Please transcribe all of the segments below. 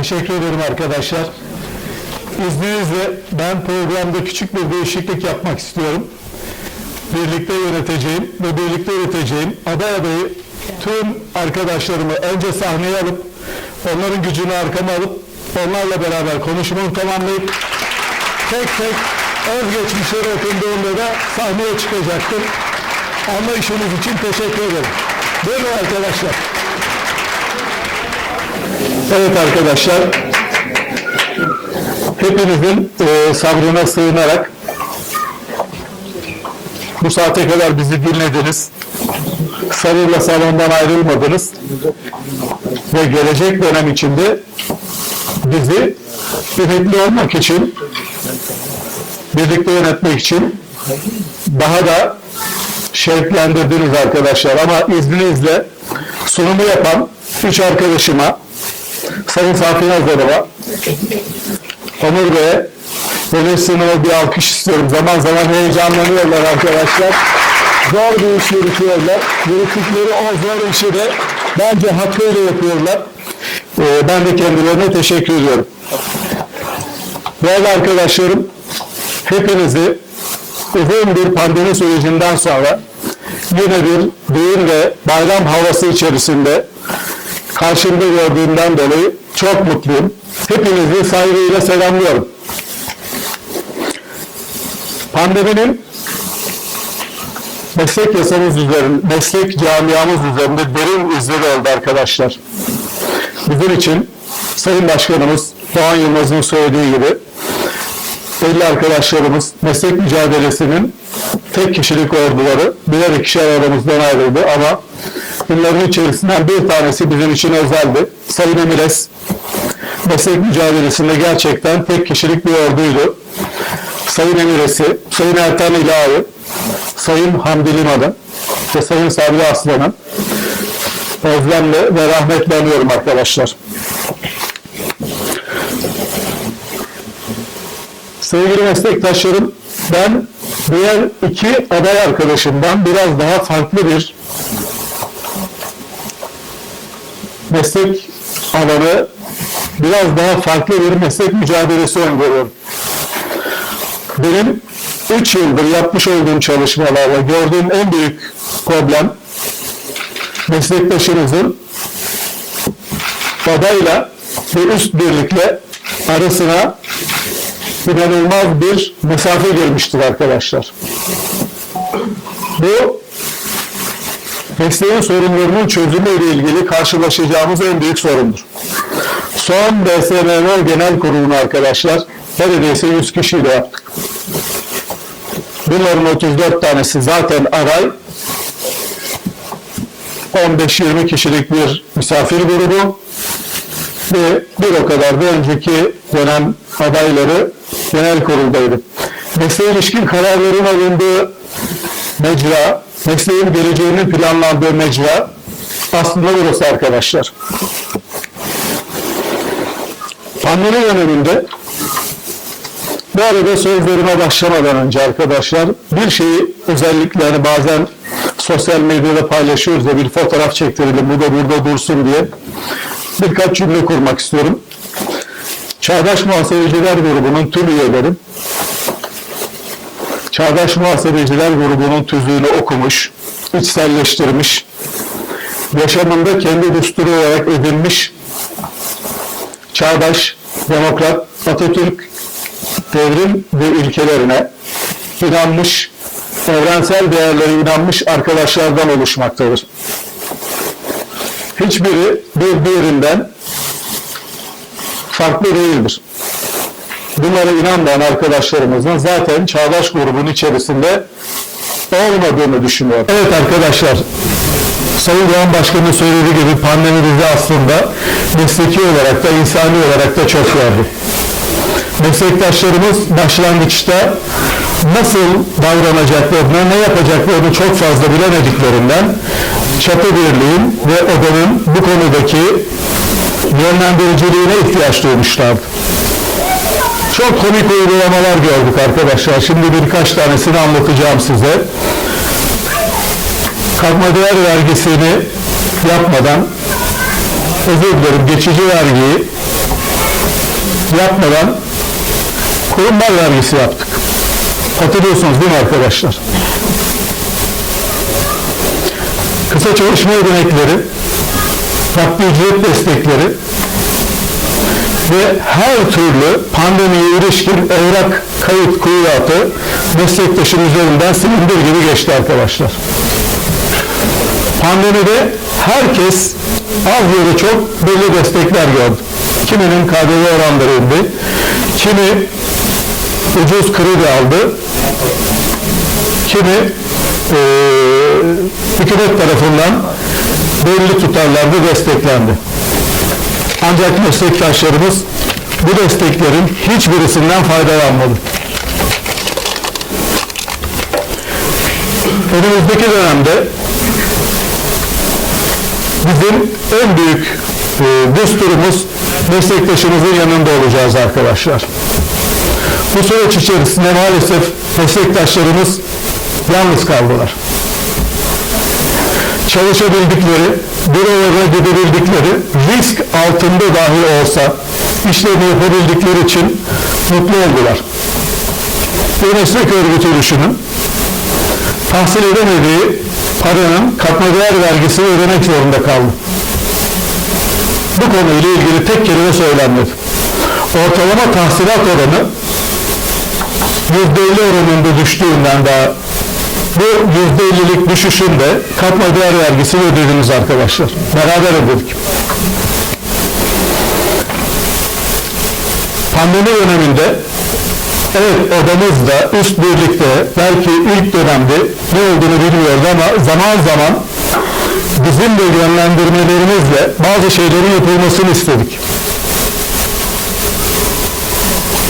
Teşekkür ederim arkadaşlar. İzninizle ben programda küçük bir değişiklik yapmak istiyorum. Birlikte yöneteceğim ve birlikte yöneteceğim aday adayı tüm arkadaşlarımı önce sahneye alıp onların gücünü arkama alıp onlarla beraber konuşmamı tamamlayıp tek tek özgeçmişleri okunduğunda da sahneye çıkacaktım. Anlayışınız için teşekkür ederim. Buyurun arkadaşlar. Evet arkadaşlar, hepinizin e, sabrına sığınarak bu saate kadar bizi dinlediniz. Sabırla salondan ayrılmadınız. Ve gelecek dönem içinde bizi ümitli olmak için, birlikte yönetmek için daha da şevklendirdiniz arkadaşlar. Ama izninizle sunumu yapan üç arkadaşıma, Sayın Safi Nazarova, Onur Bey'e ve Nesrin'e bir alkış istiyorum. Zaman zaman heyecanlanıyorlar arkadaşlar. Zor bir iş yürütüyorlar. Yürüttükleri o zor işi de bence hakkıyla yapıyorlar. Ee, ben de kendilerine teşekkür ediyorum. Değerli arkadaşlarım, hepinizi uzun bir pandemi sürecinden sonra yine bir düğün ve bayram havası içerisinde karşımda gördüğümden dolayı çok mutluyum. Hepinizi saygıyla selamlıyorum. Pandeminin meslek yasamız üzerinde, meslek camiamız üzerinde derin izleri oldu arkadaşlar. Bizim için Sayın Başkanımız Doğan Yılmaz'ın söylediği gibi belli arkadaşlarımız meslek mücadelesinin tek kişilik orduları birer ikişer aramızdan ayrıldı ama bunların içerisinden bir tanesi bizim için özeldi. Sayın Emires meslek mücadelesinde gerçekten tek kişilik bir orduydu. Sayın Emiresi, Sayın Ertan İlahi, Sayın Hamdi Liman'ı ve Sayın Sabri Aslan'ı özlemle ve rahmetle anıyorum arkadaşlar. Sevgili meslektaşlarım, ben diğer iki aday arkadaşımdan biraz daha farklı bir meslek alanı, biraz daha farklı bir meslek mücadelesi öngörüyorum. Benim 3 yıldır yapmış olduğum çalışmalarla gördüğüm en büyük problem meslektaşınızın adayla ve üst birlikle arasına inanılmaz bir mesafe girmiştir arkadaşlar. Bu mesleğin sorunlarının çözümü ile ilgili karşılaşacağımız en büyük sorundur. Son DSMV Genel Kurulu'nu arkadaşlar neredeyse 100 kişiyle yaptık. Bunların 34 tanesi zaten aray, 15-20 kişilik bir misafir grubu ve bir o kadar da önceki dönem adayları genel kuruldaydı. Mesleğe ilişkin kararların alındığı mecra, mesleğin geleceğinin planlandığı mecra aslında burası arkadaşlar. Pandemi döneminde bu arada sözlerime başlamadan önce arkadaşlar bir şeyi özellikle hani bazen sosyal medyada paylaşıyoruz da bir fotoğraf çektirelim bu da burada dursun diye birkaç cümle kurmak istiyorum. Çağdaş Muhasebeciler Grubu'nun tüm üyeleri Çağdaş Muhasebeciler Grubu'nun tüzüğünü okumuş, içselleştirmiş, yaşamında kendi düsturu olarak edinmiş, çağdaş, demokrat, Atatürk devrim ve ilkelerine inanmış, evrensel değerlere inanmış arkadaşlardan oluşmaktadır. Hiçbiri birbirinden farklı değildir. Bunlara inanmayan arkadaşlarımızın zaten Çağdaş grubun içerisinde olmadığını düşünüyorum. Evet arkadaşlar, Sayın Doğan Başkan'ın söylediği gibi pandemi bizi aslında mesleki olarak da insani olarak da çok yordu. Meslektaşlarımız başlangıçta nasıl davranacaklarını, ne yapacaklarını çok fazla bilemediklerinden çatı birliğin ve odanın bu konudaki yönlendiriciliğine ihtiyaç duymuşlardı. Çok komik uygulamalar gördük arkadaşlar. Şimdi birkaç tanesini anlatacağım size. Katma değer vergisini yapmadan özür dilerim geçici vergiyi yapmadan kurumlar vergisi yaptık. Hatırlıyorsunuz değil mi arkadaşlar? Kısa çalışma ödenekleri, nakli ücret destekleri ve her türlü pandemiye ilişkin evrak kayıt kuyulatı meslektaşın üzerinden silindir gibi geçti arkadaşlar. Pandemide herkes az ya da çok belli destekler gördü. Kiminin KDV oranları indi, kimi ucuz kredi aldı, kimi eee hükümet tarafından belli tutarlarda desteklendi. Ancak meslektaşlarımız bu desteklerin hiçbirisinden faydalanmadı. Önümüzdeki dönemde bizim en büyük e, düsturumuz meslektaşımızın yanında olacağız arkadaşlar. Bu süreç içerisinde maalesef meslektaşlarımız yalnız kaldılar. Çalışabildikleri, bürolara gidebildikleri, risk altında dahi olsa işlerini yapabildikleri için mutlu oldular. Bir meslek örgütü düşünün. Tahsil edemediği paranın katma değer vergisini ödemek zorunda kaldı. Bu konuyla ilgili tek kelime söylenmedi. Ortalama tahsilat oranı %50 oranında düştüğünden daha bu %50'lik düşüşün de katma değer vergisini ödediniz arkadaşlar. Beraber ödedik. Pandemi döneminde evet odamızda üst birlikte belki ilk dönemde ne olduğunu bilmiyordu ama zaman zaman bizim de yönlendirmelerimizle bazı şeylerin yapılmasını istedik.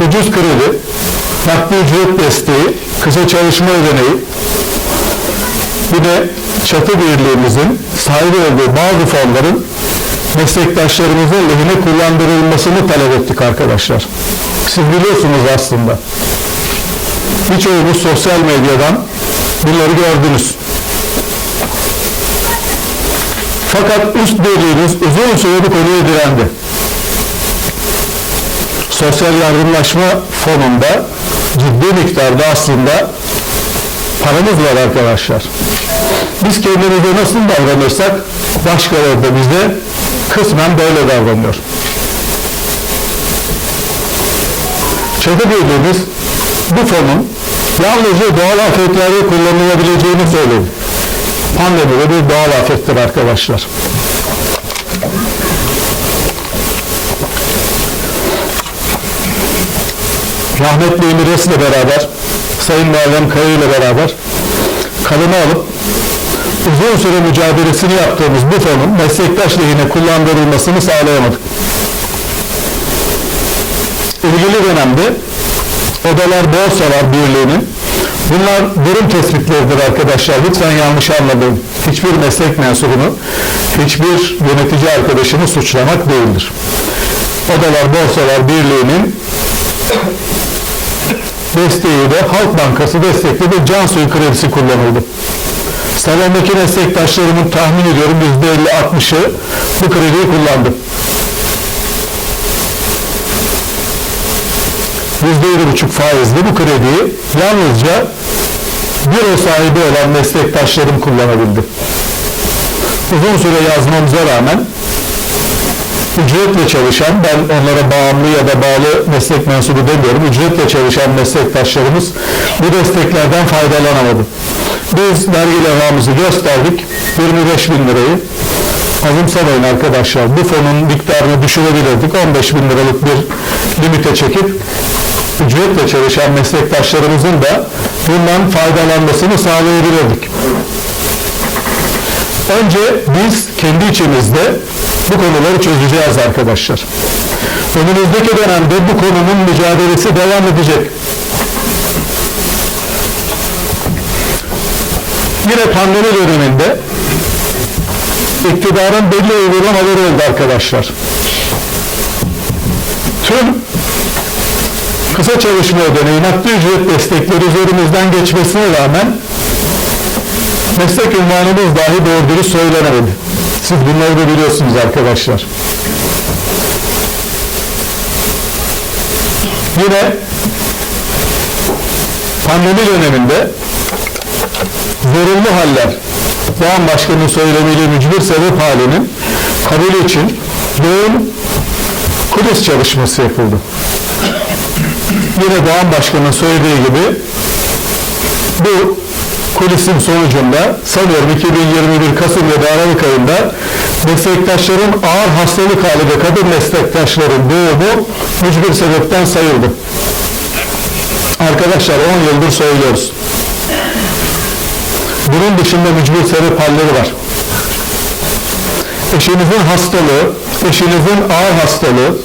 Ucuz kredi, nakli ücret desteği, kısa çalışma ödeneği, bir de çatı birliğimizin sahibi olduğu bazı fonların meslektaşlarımızın lehine kullandırılmasını talep ettik arkadaşlar. Siz biliyorsunuz aslında. Birçoğunuz sosyal medyadan bunları gördünüz. Fakat üst birliğimiz uzun süre bu konuya direndi. Sosyal yardımlaşma fonunda ciddi miktarda aslında paramız var arkadaşlar. Biz kendimize nasıl davranırsak başkaları da bize kısmen böyle davranıyor. Çatı Birliğimiz bu fonun yalnızca doğal afetlerde kullanılabileceğini söyledi. Pandemi de bir doğal afettir arkadaşlar. Rahmetli Emir ile beraber, Sayın Muharrem Kaya ile beraber kaleme alıp uzun süre mücadelesini yaptığımız bu fonun meslektaş lehine kullandırılmasını sağlayamadık. İlgili dönemde Odalar Borsalar Birliği'nin bunlar durum tespitleridir arkadaşlar. Lütfen yanlış anlamayın. Hiçbir meslek mensubunu, hiçbir yönetici arkadaşını suçlamak değildir. Odalar Borsalar Birliği'nin desteği de Halk Bankası destekli de can suyu kredisi kullanıldı. Salondaki meslektaşlarımın tahmin ediyorum %50-60'ı bu krediyi kullandı. %7,5 faizli bu krediyi yalnızca büro sahibi olan meslektaşlarım kullanabildi. Uzun süre yazmamıza rağmen ücretle çalışan, ben onlara bağımlı ya da bağlı meslek mensubu demiyorum, ücretle çalışan meslektaşlarımız bu desteklerden faydalanamadı. Biz vergi levhamızı gösterdik, 25 bin lirayı azımsamayın arkadaşlar. Bu fonun miktarını düşürebilirdik. 15 bin liralık bir limite çekip ücretle çalışan meslektaşlarımızın da bundan faydalanmasını sağlayabilirdik. Önce biz kendi içimizde bu konuları çözeceğiz arkadaşlar. Önümüzdeki dönemde bu konunun mücadelesi devam edecek. Yine pandemi döneminde iktidarın belli uygulamaları oldu arkadaşlar. Tüm kısa çalışma ödeneği, nakli ücret destekleri üzerimizden geçmesine rağmen meslek ünvanımız dahi doğru dürüst söylenemedi. Siz bunları da biliyorsunuz arkadaşlar. Yine pandemi döneminde zorunlu haller, Doğan Başkanı'nın söylemiyle mücbir sebep halinin kabulü için yoğun kulis çalışması yapıldı. Yine Doğan Başkanı'nın söylediği gibi bu kulisin sonucunda sanıyorum 2021 Kasım ya da Aralık ayında meslektaşların ağır hastalık hali ve kadın meslektaşların doğumu mücbir sebepten sayıldı. Arkadaşlar 10 yıldır söylüyoruz. Bunun dışında mücbir sebep halleri var. Eşinizin hastalığı, eşinizin ağır hastalığı,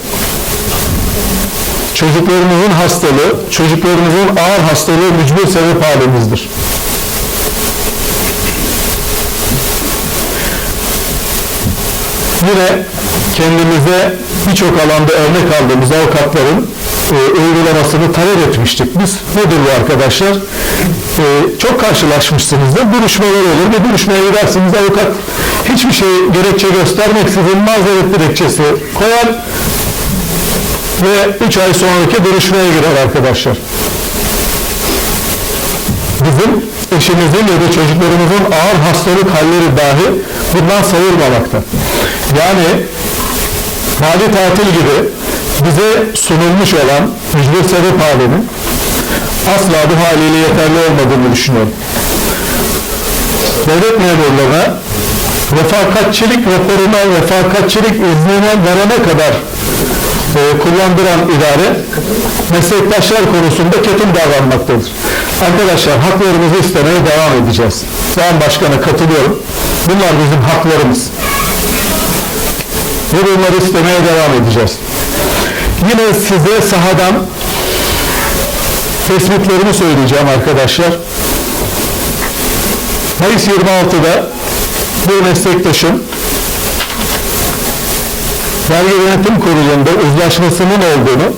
çocuklarınızın hastalığı, çocuklarınızın ağır hastalığı mücbir sebep halinizdir. Yine kendimize birçok alanda örnek aldığımız avukatların e, uygulamasını talep etmiştik biz. Nedir bu arkadaşlar? E, çok karşılaşmışsınızdır. Duruşmalar olur ve duruşmaya gidersiniz avukat hiçbir şey gerekçe göstermeksizin mazeret dilekçesi koyar ve 3 ay sonraki duruşmaya girer arkadaşlar. Bizim eşimizin ya da çocuklarımızın ağır hastalık halleri dahi bundan sayılmamakta. Yani mali tatil gibi bize sunulmuş olan mücbir sebep halinin asla bu haliyle yeterli olmadığını düşünüyorum. Devlet memurlarına refakatçilik raporuna refakatçilik iznine verene kadar e, kullandıran idare meslektaşlar konusunda ketum davranmaktadır. Arkadaşlar haklarımızı istemeye devam edeceğiz. Ben başkana katılıyorum. Bunlar bizim haklarımız. Ve bunları istemeye devam edeceğiz. Yine size sahadan tespitlerimi söyleyeceğim arkadaşlar. Mayıs 26'da bir meslektaşım Vergi Yönetim Kurulu'nda uzlaşmasının olduğunu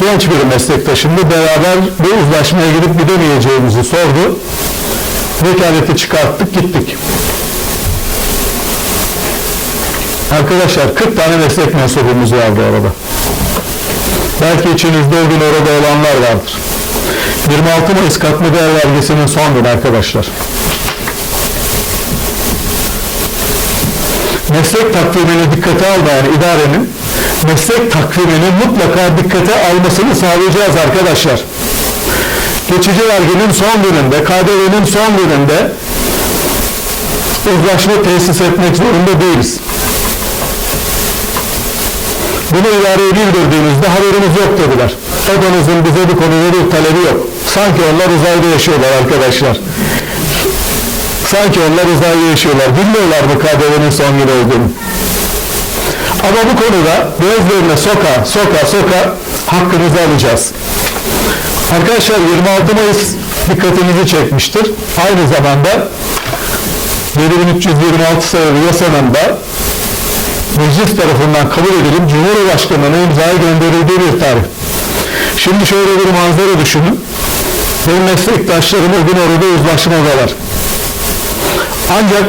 genç bir meslektaşımla beraber bu uzlaşmaya gidip gidemeyeceğimizi sordu. Vekaleti çıkarttık gittik. Arkadaşlar 40 tane meslek mensubumuz var bu arada. Belki içinizde o gün orada olanlar vardır. 26 Mayıs katma değer vergisinin son günü arkadaşlar. Meslek takvimini dikkate almayan idarenin meslek takvimini mutlaka dikkate almasını sağlayacağız arkadaşlar. Geçici verginin son gününde, KDV'nin son gününde uzlaşma tesis etmek zorunda değiliz. Bunu idareye bildirdiğimizde haberimiz yok dediler. Odanızın bize bu konuda bir talebi yok. Sanki onlar uzayda yaşıyorlar arkadaşlar. Sanki onlar uzayda yaşıyorlar. Bilmiyorlar mı KDV'nin son günü olduğunu. Ama bu konuda gözlerine soka, soka, soka hakkınızı alacağız. Arkadaşlar 26 Mayıs dikkatinizi çekmiştir. Aynı zamanda 7326 sayılı yasanın da meclis tarafından kabul edilip Cumhurbaşkanı'na imzaya gönderildiği bir tarih. Şimdi şöyle bir manzara düşünün. Benim meslektaşlarım o gün orada uzlaşmadalar. Ancak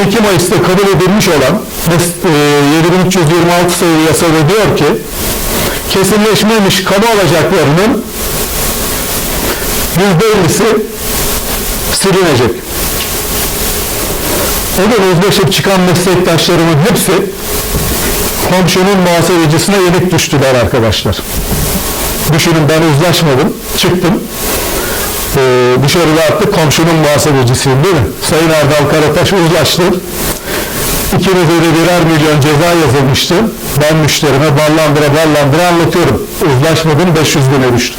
22 Mayıs'ta kabul edilmiş olan e, 7326 sayılı yasada diyor ki kesinleşmemiş kamu alacaklarının %50'si silinecek. O gün uzlaşıp çıkan meslektaşlarımın hepsi komşunun muhasebecisine yenik düştüler arkadaşlar. Düşünün ben uzlaşmadım, çıktım. Ee, dışarıda artık komşunun muhasebecisiyim değil mi? Sayın Erdal Karataş uzlaştı. İkimize de birer milyon ceza yazılmıştı. Ben müşterime ballandıra ballandıra anlatıyorum. Uzlaşmadım 500 bine düştü.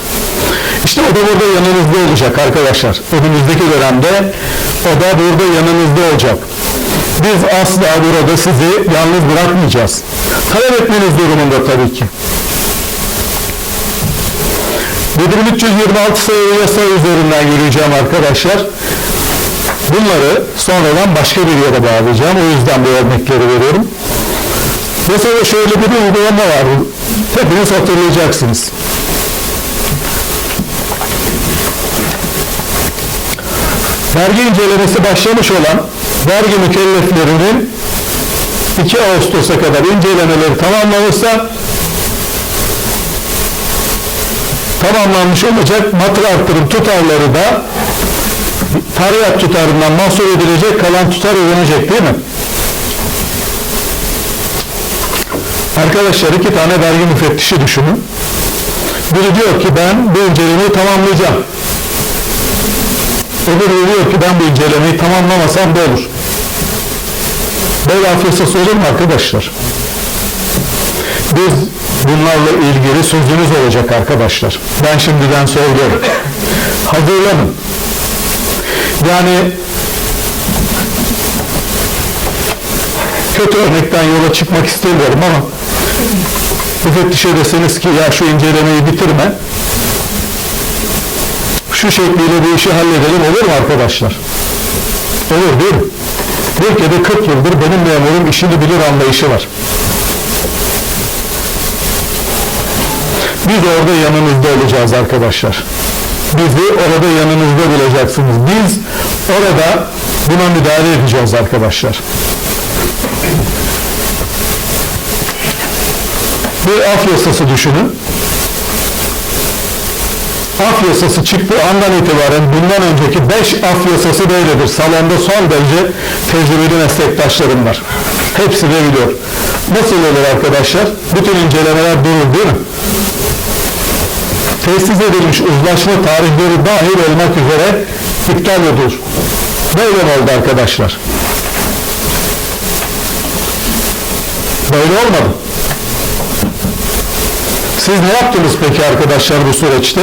İşte o da burada yanınızda olacak arkadaşlar. Önümüzdeki dönemde o da burada yanınızda olacak. Biz asla burada sizi yalnız bırakmayacağız. Talep etmeniz durumunda tabii ki. 7326 sayılı yasa üzerinden yürüyeceğim arkadaşlar. Bunları sonradan başka bir yere bağlayacağım. O yüzden bu örnekleri veriyorum. Mesela şöyle bir uygulama var. Hepiniz hatırlayacaksınız. Vergi incelemesi başlamış olan vergi mükelleflerinin 2 Ağustos'a kadar incelemeleri tamamlanırsa tamamlanmış olacak. Matır arttırım tutarları da tarihat tutarından mahsul edilecek kalan tutar ödenecek değil mi? Arkadaşlar iki tane vergi müfettişi düşünün. Biri diyor ki ben bu incelemeyi tamamlayacağım. Öbürü diyor ki ben bu incelemeyi tamamlamasam da olur. Böyle afiyetsası olur mu arkadaşlar? Biz bunlarla ilgili sözünüz olacak arkadaşlar. Ben şimdiden söylüyorum. Hazırlanın. Yani kötü örnekten yola çıkmak istemiyorum ama müfettişe deseniz ki ya şu incelemeyi bitirme şu şekliyle bu işi halledelim olur mu arkadaşlar? Olur değil mi? Ülkede 40 yıldır benim memurum işini bilir anlayışı var. Biz orada yanınızda olacağız arkadaşlar. Bizi orada yanınızda bulacaksınız. Biz orada buna müdahale edeceğiz arkadaşlar. Bir af yasası düşünün. Af yasası çıktığı andan itibaren bundan önceki 5 af yasası böyledir. Salonda son derece tecrübeli meslektaşlarım var. Hepsi de biliyor. Nasıl olur arkadaşlar? Bütün incelemeler durur değil mi? Tesis edilmiş uzlaşma tarihleri dahil olmak üzere iptal edilir. Böyle oldu arkadaşlar? Böyle olmadı. Siz ne yaptınız peki arkadaşlar bu süreçte?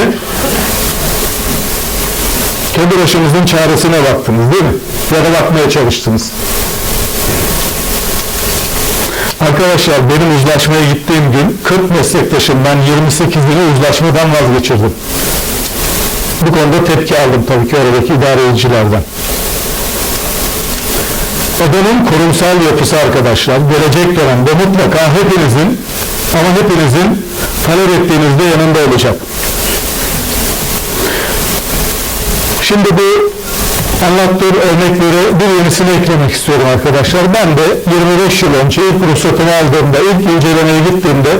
Kendi başınızın çaresine baktınız değil mi? Ya da bakmaya çalıştınız. Arkadaşlar benim uzlaşmaya gittiğim gün 40 meslektaşımdan 28'ini uzlaşmadan vazgeçirdim. Bu konuda tepki aldım tabii ki oradaki idare edicilerden. Odanın kurumsal yapısı arkadaşlar gelecek dönemde mutlaka hepinizin ama hepinizin talep ettiğinizde yanında olacak. Şimdi bu anlattığım örnekleri bir yenisini eklemek istiyorum arkadaşlar. Ben de 25 yıl önce ilk ruhsatımı aldığımda, ilk incelemeye gittiğimde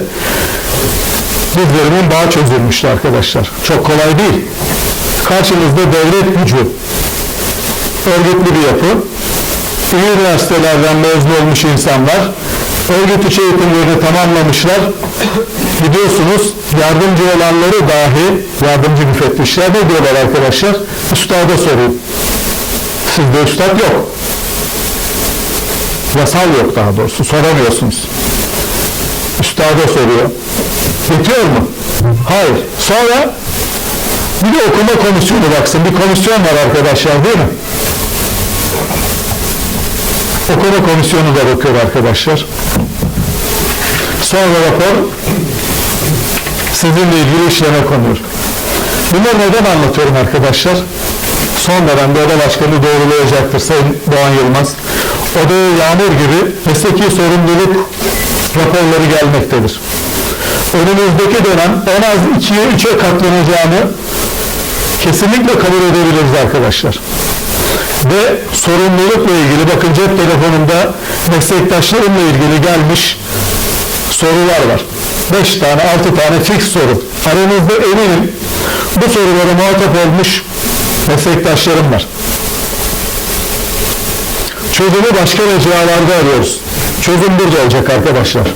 dizlerimin bağı çözülmüştü arkadaşlar. Çok kolay değil. Karşınızda devlet gücü, örgütlü bir yapı, iyi üniversitelerden mezun olmuş insanlar, örgüt içi eğitimlerini tamamlamışlar. Gidiyorsunuz, yardımcı olanları dahi, yardımcı müfettişler ne diyorlar arkadaşlar? Üstada sorun. Sizde üstad yok. Yasal yok daha doğrusu, soramıyorsunuz. Üstada soruyor. Bitiyor mu? Hayır. Sonra bir de okuma komisyonu baksın. Bir komisyon var arkadaşlar değil mi? Okuma komisyonu da bakıyor arkadaşlar. Sonra rapor sizinle ilgili işleme konuyor. Bunları neden anlatıyorum arkadaşlar? Son dönemde oda başkanı doğrulayacaktır Sayın Doğan Yılmaz. Odaya yağmur gibi mesleki sorumluluk raporları gelmektedir. Önümüzdeki dönem en az 2'ye 3'e katlanacağını kesinlikle kabul edebiliriz arkadaşlar. Ve sorumlulukla ilgili bakın cep telefonumda meslektaşlarımla ilgili gelmiş sorular var. 5 tane, 6 tane fix soru. Aranızda eminim bu sorulara muhatap olmuş meslektaşlarım var. Çözümü başka mecralarda arıyoruz. Çözüm burada olacak arkadaşlar.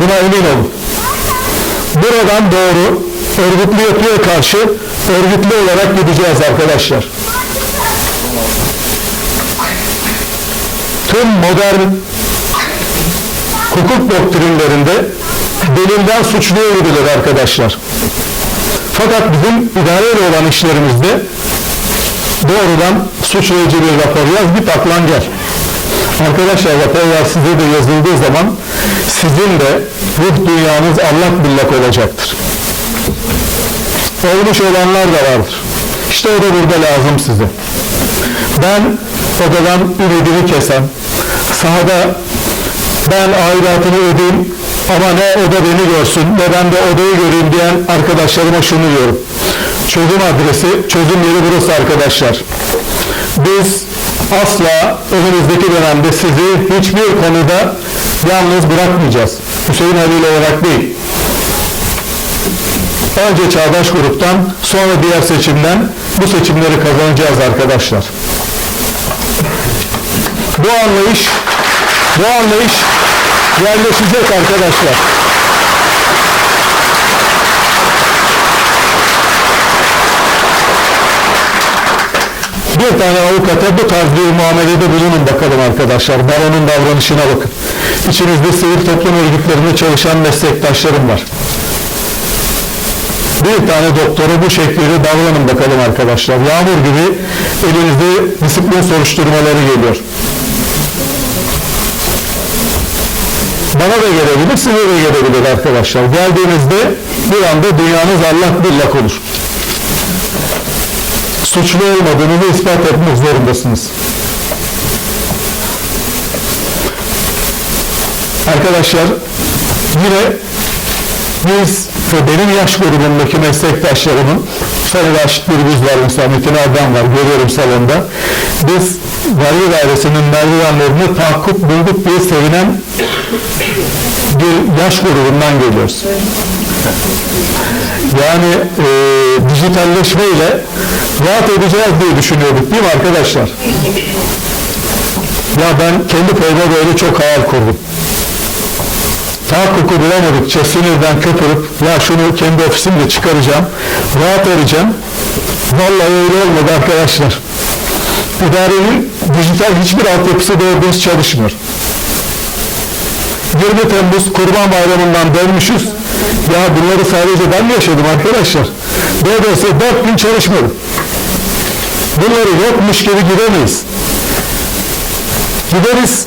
Buna emin olun. Buradan doğru örgütlü yapıya karşı örgütlü olarak gideceğiz arkadaşlar. Tüm modern hukuk doktrinlerinde delilden suçluya gidilir arkadaşlar. Fakat bizim idareyle olan işlerimizde doğrudan suçlayıcı bir rapor yaz bir taklan gel. Arkadaşlar raporlar size de yazıldığı zaman sizin de ruh dünyanız allak bullak olacaktır. Olmuş olanlar da vardır. İşte o da burada lazım size. Ben odadan ümidimi kesen, sahada ben aidatını ödeyeyim ama ne oda beni görsün ne ben de odayı göreyim diyen arkadaşlarıma şunu diyorum. Çözüm adresi, çözüm yeri burası arkadaşlar. Biz asla önümüzdeki dönemde sizi hiçbir konuda yalnız bırakmayacağız. Hüseyin Halil olarak değil. Önce çağdaş gruptan, sonra diğer seçimden bu seçimleri kazanacağız arkadaşlar. Bu anlayış, bu anlayış yerleşecek arkadaşlar. Bir tane avukata bu tarz bir muamelede bulunun bakalım arkadaşlar. Baronun davranışına bakın. İçinizde sivil toplum örgütlerinde çalışan meslektaşlarım var. Bir tane doktora bu şekilde davranın bakalım arkadaşlar. Yağmur gibi elinizde disiplin soruşturmaları geliyor. Bana da gelebilir, size de gelebilir arkadaşlar. Geldiğinizde bir anda dünyanız allak billak olur suçlu olmadığınızı ispat etmek zorundasınız. Arkadaşlar yine biz ve benim yaş grubundaki meslektaşlarımın Sayın Raşit Gürbüz var mesela Metin Erdem var görüyorum salonda. Biz vergi dairesinin merdivenlerini tahakkuk bulduk diye sevinen bir yaş grubundan geliyoruz. Yani e, dijitalleşmeyle rahat edeceğiz diye düşünüyorduk değil mi arkadaşlar? Ya ben kendi payıma böyle çok hayal kurdum. Tahakkuku bulamadıkça sinirden köpürüp ya şunu kendi ofisimde çıkaracağım, rahat edeceğim. Vallahi öyle olmadı arkadaşlar. İdarenin dijital hiçbir altyapısı doğru dürüst çalışmıyor. 20 Temmuz Kurban Bayramı'ndan dönmüşüz. Ya bunları sadece ben mi yaşadım arkadaşlar? Neredeyse 4 gün çalışmadım. Bunları yokmuş gibi gidemeyiz. Gideriz.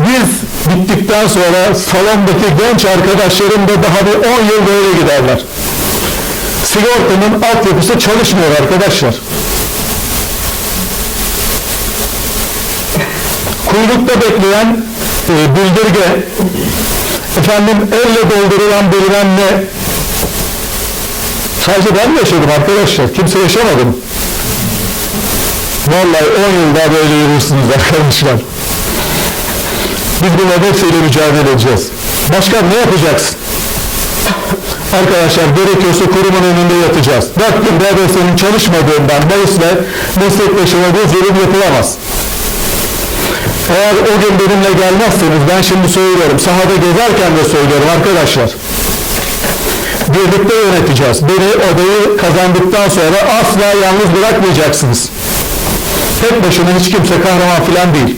Biz bittikten sonra salondaki genç arkadaşlarım da daha bir 10 yıl böyle giderler. Sigortanın altyapısı çalışmıyor arkadaşlar. Kuyrukta bekleyen e, bildirge, efendim elle doldurulan bilmem ne, sadece ben yaşadım arkadaşlar, kimse yaşamadı mı? Vallahi 10 yıl daha böyle yürürsünüz arkadaşlar. Biz bunların hepsiyle mücadele edeceğiz. Başkan ne yapacaksın? Arkadaşlar gerekiyorsa kurumun önünde yatacağız. Gün BDS'nin çalışmadığından Mayıs'la meslektaşıma bir zulüm yapılamaz. Eğer o gün benimle gelmezseniz ben şimdi söylüyorum sahada gezerken de söylüyorum arkadaşlar. Birlikte yöneteceğiz. Beni odayı kazandıktan sonra asla yalnız bırakmayacaksınız. Tek başına hiç kimse kahraman filan değil.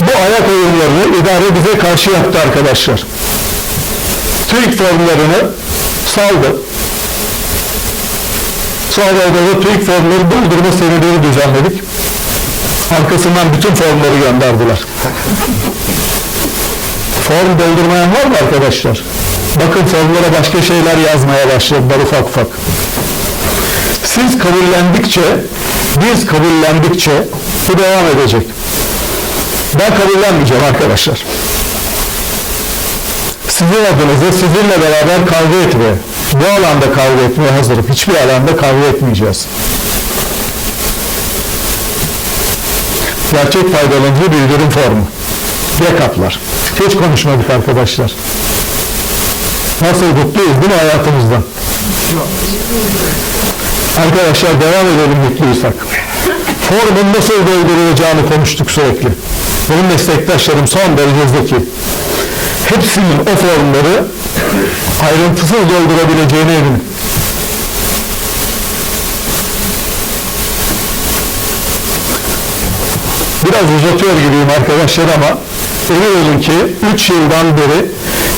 Bu ayak oyunlarını idare bize karşı yaptı arkadaşlar. TÜİK formlarını saldı. Sonra da TÜİK formları doldurma serileri düzenledik. Arkasından bütün formları gönderdiler. Form doldurmayan var mı arkadaşlar? Bakın formlara başka şeyler yazmaya başladılar ufak ufak. Siz kabullendikçe, biz kabullendikçe bu devam edecek. Ben kabullenmeyeceğim arkadaşlar. Sizin adınıza sizinle beraber kavga etmeye, bu alanda kavga etmeye hazırım. Hiçbir alanda kavga etmeyeceğiz. Gerçek faydalanıcı bildirim formu. Dekaplar. Hiç konuşmadık arkadaşlar. Nasıl mutluyuz değil mi hayatımızdan? Arkadaşlar devam edelim mutluysak. Formun nasıl doldurulacağını konuştuk sürekli. Benim meslektaşlarım son derece zeki. Hepsinin o formları ayrıntısız doldurabileceğine eminim. Biraz uzatıyor gibiyim arkadaşlar ama emin olun ki 3 yıldan beri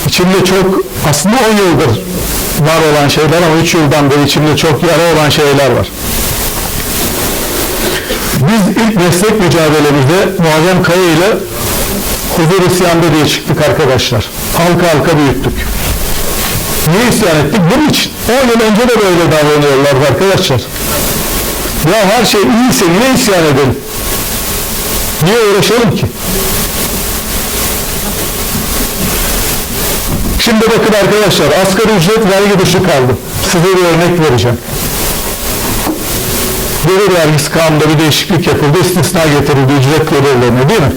içimde çok aslında 10 yıldır var olan şeyler ama 3 yıldan beri içimde çok yara olan şeyler var. Biz ilk meslek mücadelemizde Muazzam Kaya ile huzur isyanda diye çıktık arkadaşlar. Halka halka büyüttük. Niye isyan ettik? Bunun için. 10 yıl önce de böyle davranıyorlardı arkadaşlar. Ya her şey iyiyse niye isyan edelim? Niye uğraşalım ki? Şimdi bakın arkadaşlar asgari ücret vergi dışı kaldı. Size bir örnek vereceğim. Gelir vergisi kanunda bir değişiklik yapıldı, istisna getirildi ücret gelirlerine değil mi?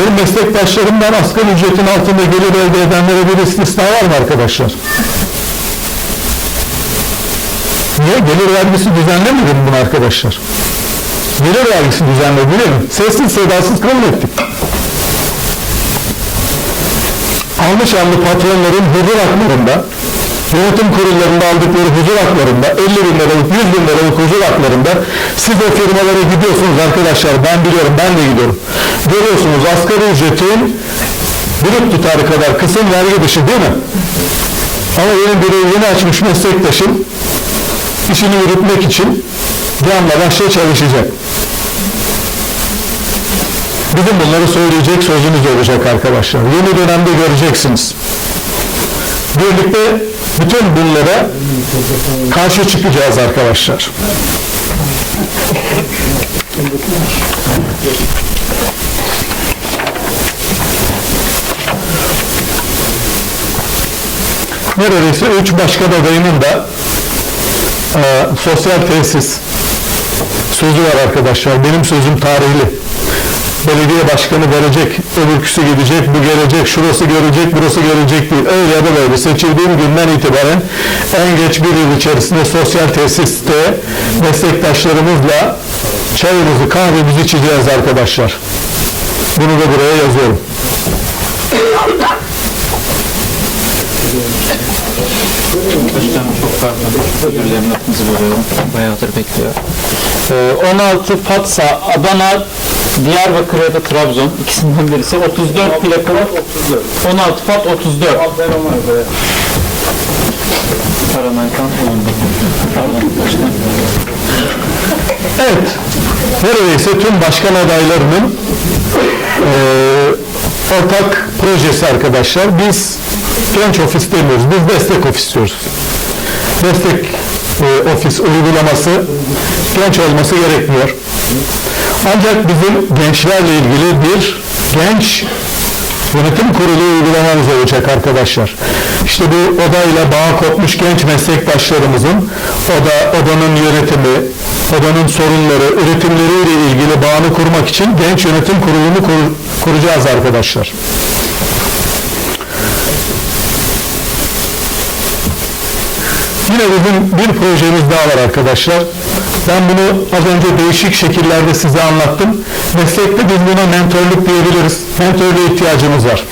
Benim meslektaşlarımdan asgari ücretin altında gelir elde edenlere bir istisna var mı arkadaşlar? Niye? Gelir vergisi düzenlemedi mi bunu arkadaşlar? Gelir vergisi düzenledi değil mi? Sessiz sedasız kabul ettik. Almış allı patronların huzur haklarında, yönetim kurullarında aldıkları huzur haklarında, 50 bin liralık, 100 bin liralık huzur haklarında siz o firmalara gidiyorsunuz arkadaşlar, ben biliyorum, ben de gidiyorum. Görüyorsunuz asgari ücretin brüt tutarı kadar kısım vergi dışı değil mi? Ama benim bir yeni açmış meslektaşım işini yürütmek için canla başla çalışacak. Bizim bunları söyleyecek sözümüz olacak arkadaşlar. Yeni dönemde göreceksiniz. Birlikte bütün bunlara karşı çıkacağız arkadaşlar. Neredeyse üç başkan adayının da e, sosyal tesis sözü var arkadaşlar. Benim sözüm tarihli. Belediye başkanı verecek, öbürküsü gidecek, bu gelecek, şurası görecek, burası görecek değil. Öyle ya da böyle seçildiğim günden itibaren en geç bir yıl içerisinde sosyal tesiste meslektaşlarımızla çayımızı, kahvemizi içeceğiz arkadaşlar. Bunu da buraya yazıyorum. Başkanım çok pardon. Özür dilerim lafınızı bölüyorum. Bayağıdır bekliyor. Ee, 16 Fatsa, Adana, Diyarbakır ya da Trabzon ikisinden birisi 34 plakalı 16 Fat 34 Paranaykan bulundu. Pardon başkanım. Evet, neredeyse tüm başkan adaylarının eee, ortak projesi arkadaşlar. Biz genç ofis demiyoruz, biz destek ofis diyoruz. Destek eee, ofis uygulaması genç olması gerekmiyor. Ancak bizim gençlerle ilgili bir genç yönetim kurulu uygulamamız olacak arkadaşlar. İşte bu odayla bağ kopmuş genç meslektaşlarımızın oda, odanın yönetimi, odanın sorunları, üretimleriyle ilgili bağını kurmak için genç yönetim kurulunu kur- kuracağız arkadaşlar. Yine bizim bir projemiz daha var arkadaşlar. Ben bunu az önce değişik şekillerde size anlattım. Meslekte biz buna mentorluk diyebiliriz. Mentörlüğe ihtiyacımız var.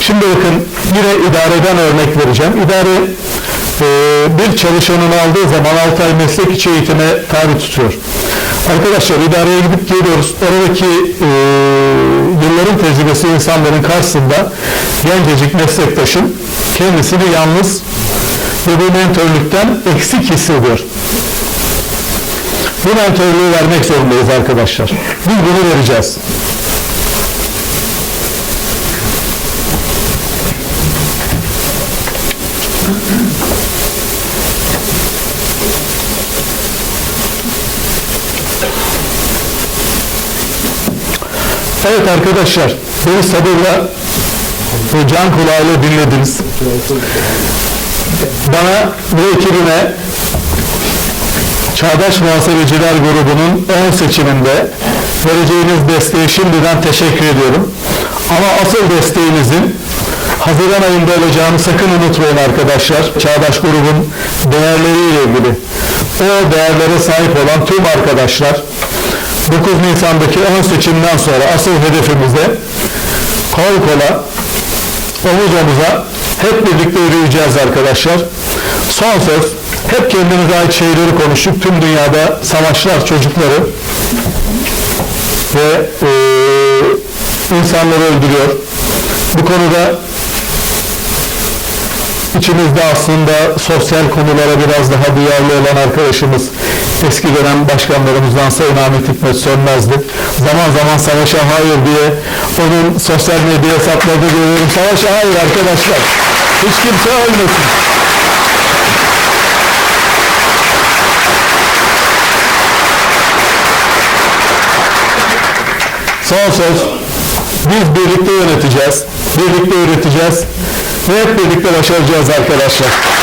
Şimdi bakın yine idareden örnek vereceğim. İdare e, bir çalışanını aldığı zaman 6 ay meslek içi eğitime tabi tutuyor. Arkadaşlar idareye gidip geliyoruz. Oradaki e, yılların tecrübesi insanların karşısında gencecik meslektaşın kendisini yalnız ve bu mentörlükten eksik hissediyor. Bu mentörlüğü vermek zorundayız arkadaşlar. Biz bunu vereceğiz. Evet arkadaşlar, beni sabırla ve can kulağıyla dinlediniz. Bana ve ekibime Çağdaş Muhasebeciler Grubu'nun ön seçiminde vereceğiniz desteğe şimdiden teşekkür ediyorum. Ama asıl desteğinizin Haziran ayında olacağını sakın unutmayın arkadaşlar. Çağdaş grubun değerleriyle ilgili. O değerlere sahip olan tüm arkadaşlar 9 Nisan'daki ön seçimden sonra asıl hedefimize kol kola, omuz omuza hep birlikte yürüyeceğiz arkadaşlar. Son söz, hep kendimize ait şeyleri konuştuk. Tüm dünyada savaşlar çocukları ve eee, insanları öldürüyor. Bu konuda İçimizde aslında sosyal konulara biraz daha duyarlı olan arkadaşımız eski dönem başkanlarımızdan Sayın Ahmet Hikmet Sönmez'di. Zaman zaman savaşa hayır diye onun sosyal medya hesaplarında görüyorum. Savaşa hayır arkadaşlar. Hiç kimse ölmesin. Son söz. Biz birlikte yöneteceğiz. Birlikte üreteceğiz. Ve hep birlikte başaracağız arkadaşlar.